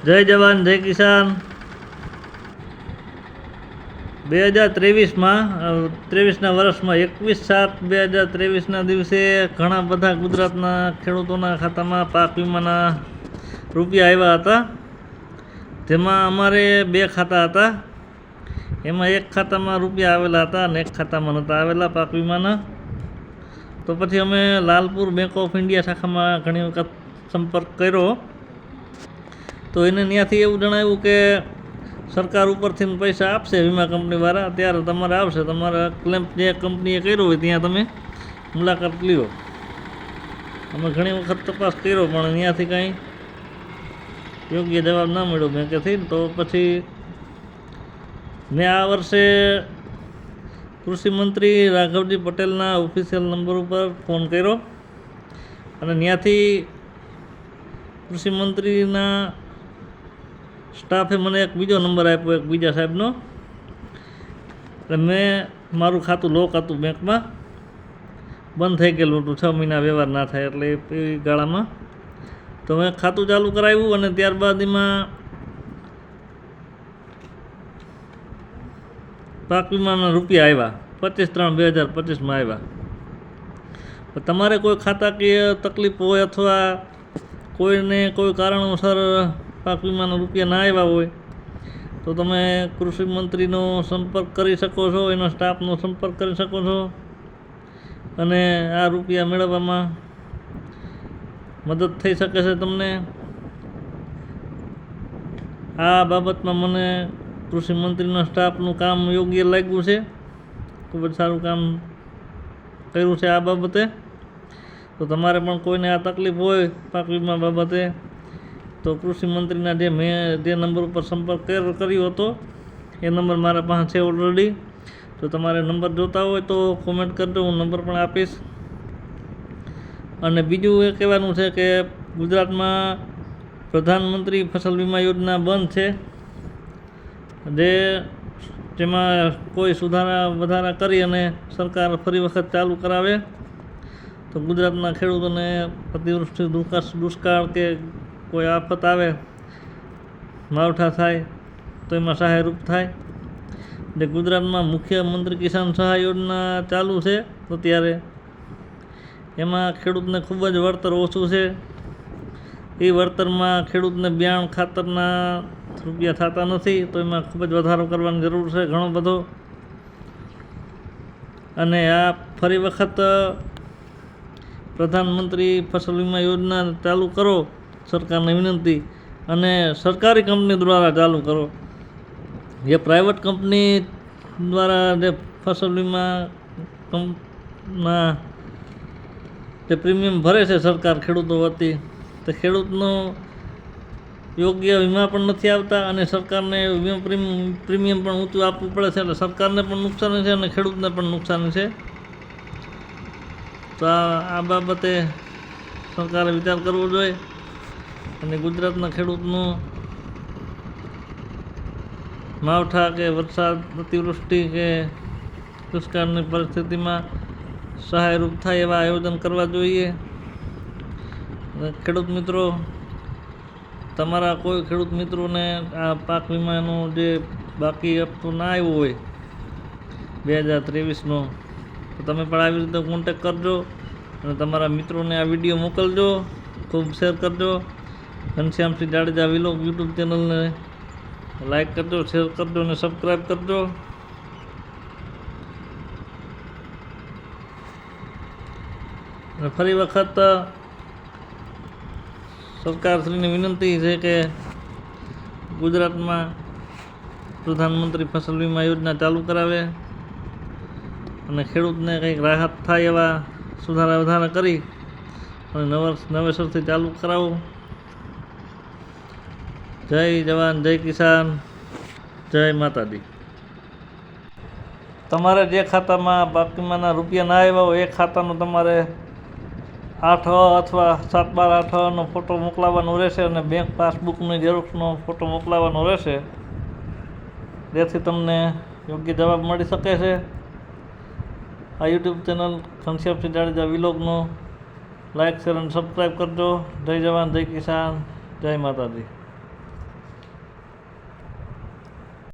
જય જવાન, જય કિસાન. બે હજાર ત્રેવીસમાં ત્રેવીસના વર્ષમાં એકવીસ સાત બે હજાર ત્રેવીસના દિવસે ઘણા બધા ગુજરાતના ખેડૂતોના ખાતામાં પાક વીમાના રૂપિયા આવ્યા હતા. જેમાં અમારે બે ખાતા હતા. એમાં એક ખાતામાં રૂપિયા આવેલા હતા અને એક ખાતામાં નહોતા આવેલા પાક વીમાના. તો પછી અમે લાલપુર બેંક ઓફ ઇન્ડિયા શાખામાં ઘણી વખત સંપર્ક કર્યો. તો એને ત્યાંથી એવું જણાવ્યું કે સરકાર ઉપરથી પૈસા આપશે વીમા કંપનીવાળા ત્યારે તમારે આવશે. તમારા ક્લેમ જે કંપનીએ કર્યો હોય ત્યાં તમે મુલાકાત લ્યો. અમે ઘણી વખત તપાસ કર્યો, પણ ત્યાંથી કાંઈ યોગ્ય જવાબ ના મળ્યો. બેંકેથી તો પછી મેં આ વર્ષે કૃષિમંત્રી રાઘવજી પટેલના ઓફિશિયલ નંબર ઉપર ફોન કર્યો. અને ત્યાંથી કૃષિ મંત્રીના સ્ટાફે મને એક બીજો નંબર આપ્યો, એક બીજા સાહેબનો. મેં મારું ખાતું લોક હતું બેંકમાં. બંધ થઈ ગયેલું હતું, છ મહિના વ્યવહાર ના થાય એટલે એ ગાળામાં. તો મેં ખાતું ચાલુ કરાવ્યું અને ત્યારબાદ એમાં પાક વીમાના રૂપિયા આવ્યા. પચીસ ત્રણ બે હજાર પચીસમાં આવ્યા. તમારે કોઈ ખાતાકીય તકલીફ હોય અથવા કોઈને કોઈ કારણોસર પાક વીમાના રૂપિયા ના આવ્યા હોય, તો તમે કૃષિ મંત્રીનો સંપર્ક કરી શકો છો, એના સ્ટાફનો સંપર્ક કરી શકો છો. અને આ રૂપિયા મેળવવામાં મદદ થઈ શકે છે તમને. આ બાબતમાં મને કૃષિ મંત્રીના સ્ટાફનું કામ યોગ્ય લાગ્યું છે. ખૂબ જ સારું કામ કર્યું છે આ બાબતે. તો તમારે પણ કોઈને આ તકલીફ હોય પાક વીમા બાબતે તો કૃષિ મંત્રીના જે મેં જે નંબર ઉપર સંપર્ક કર- કર્યો હતો, એ નંબર મારા પાસે છે ઓલરેડી તો તમારે નંબર જોતા હોય તો કોમેન્ટ કરજો, હું નંબર પણ આપીશ. અને બીજું એ કહેવાનું છે કે ગુજરાતમાં પ્રધાનમંત્રી ફસલ વીમા યોજના બંધ છે. જે જેમાં કોઈ સુધારા વધારા કરી અને સરકાર ફરી વખત ચાલુ કરાવે. તો ગુજરાતના ખેડૂતોને અતિવૃષ્ટિ દુકાળ દુષ્કાળ કે કોઈ આફત આવે, માવઠા થાય, તો એમાં સહાયરૂપ થાય. જે ગુજરાતમાં મુખ્યમંત્રી કિસાન સહાય યોજના ચાલુ છે અત્યારે એમાં ખેડૂતને ખૂબ જ વળતર ઓછું છે. એ વળતરમાં ખેડૂતને બિયાણ ખાતરના રૂપિયા થતા નથી, તો એમાં ખૂબ જ વધારો કરવાની જરૂર છે ઘણો બધો. અને આ ફરી વખત પ્રધાનમંત્રી ફસલ વીમા યોજના ચાલુ કરો સરકારને વિનંતી અને સરકારી કંપની દ્વારા ચાલુ કરો. જે પ્રાઇવેટ કંપની દ્વારા જે ફસલ વીમા કંપના જે પ્રીમિયમ ભરે છે સરકાર ખેડૂતો વતી, તે ખેડૂતનો યોગ્ય વીમા પણ નથી આવતા અને સરકારને વીમા પ્રીમિયમ પણ ઊંચું આપવું પડે છે એટલે સરકારને પણ નુકસાન છે અને ખેડૂતને પણ નુકસાન છે. તો આ બાબતે સરકારે વિચાર કરવો જોઈએ. અને ગુજરાતના ખેડૂતનું માવઠા કે વરસાદ અતિવૃષ્ટિ કે દુષ્કાળની પરિસ્થિતિમાં સહાયરૂપ થાય એવા આયોજન કરવા જોઈએ. ખેડૂત મિત્રો, તમારા કોઈ ખેડૂત મિત્રોને આ પાક વીમાનું જે બાકી હપ્તો ના આવ્યો હોય બે હજાર ત્રેવીસનો, તો તમે પણ આવી રીતે કોન્ટેક કરજો અને તમારા મિત્રોને આ વીડિયો મોકલજો, ખૂબ શેર કરજો. ઘનશ્યામસિંહ જાડેજા વિલોક યુટ્યુબ ચેનલને લાઈક કરજો શેર કરજો અને સબસ્ક્રાઈબ કરજો. અને ફરી વખત સરકારશ્રીની વિનંતી છે કે ગુજરાતમાં પ્રધાનમંત્રી ફસલ વીમા યોજના ચાલુ કરાવે અને ખેડૂતને કંઈક રાહત થાય એવા સુધારા વધારા કરી અને નવા નવેસરથી ચાલુ કરાવો. જય જવાન, જય કિસાન, જય માતાજી. તમારે જે ખાતામાં બાકીમાંના રૂપિયા ના આવ્યા હોય, એ ખાતાનો તમારે આઠ અથવા સાત બાર આઠ અનો ફોટો મોકલાવવાનો રહેશે અને બેંક પાસબુકની ઝેરોક્ષનો ફોટો મોકલાવવાનો રહેશે. જેથી તમને યોગ્ય જવાબ મળી શકે છે. આ યુટ્યુબ ચેનલ ઘનશ્યામસિંહ જાડેજા વિલોગનો. લાઇક શેર અને સબસ્ક્રાઈબ કરજો. જય જવાન, જય કિસાન, જય માતાજી.